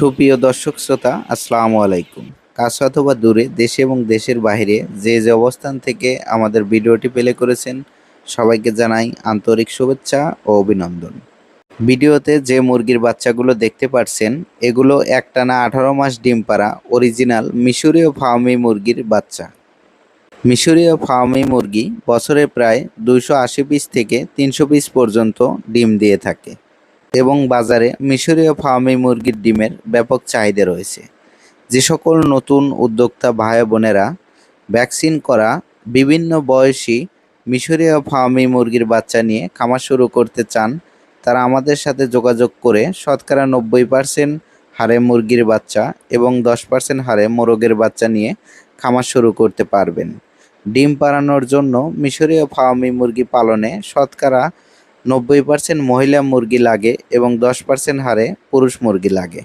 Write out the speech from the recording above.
সুপ্রিয় দর্শক শ্রোতা, আসসালামু আলাইকুম। কাছে অথবা দূরে, দেশে এবং দেশের বাইরে যে যে অবস্থান থেকে আমাদের ভিডিওটি প্লে করেছেন, সবাইকে জানাই আন্তরিক শুভেচ্ছা ও অভিনন্দন। ভিডিওতে যে মুরগির বাচ্চাগুলো দেখতে পাচ্ছেন এগুলো একটানা আঠারো মাস ডিম পাড়া অরিজিনাল মিশরীয় ফার্মি মুরগির বাচ্চা। মিশরীয় ফার্মি মুরগি বছরে প্রায় দুইশো আশি পিস থেকে তিনশো পিস পর্যন্ত ডিম দিয়ে থাকে। এবং বাজারে মিশরীয় ফার্মি মুরগির ডিমের ব্যাপক চাহিদা রয়েছে। যে সকল নতুন উদ্যোক্তা ভাই বোনেরা ভ্যাকসিন করা বিভিন্ন বয়সী মিশরীয় ফার্মি মুরগির বাচ্চা নিয়ে খামার শুরু করতে চান, তারা আমাদের সাথে যোগাযোগ করে শতকরা নব্বই পার্সেন্ট হারে মুরগির বাচ্চা এবং দশ পার্সেন্ট হারে মোরগের বাচ্চা নিয়ে খামার শুরু করতে পারবেন। ডিম পাড়ানোর জন্য মিশরীয় ফার্মি মুরগি পালনে শতকরা নব্বই পার্সেন্ট মহিলা মুরগি লাগে এবং দশ পার্সেন্ট হারে পুরুষ মুরগি লাগে।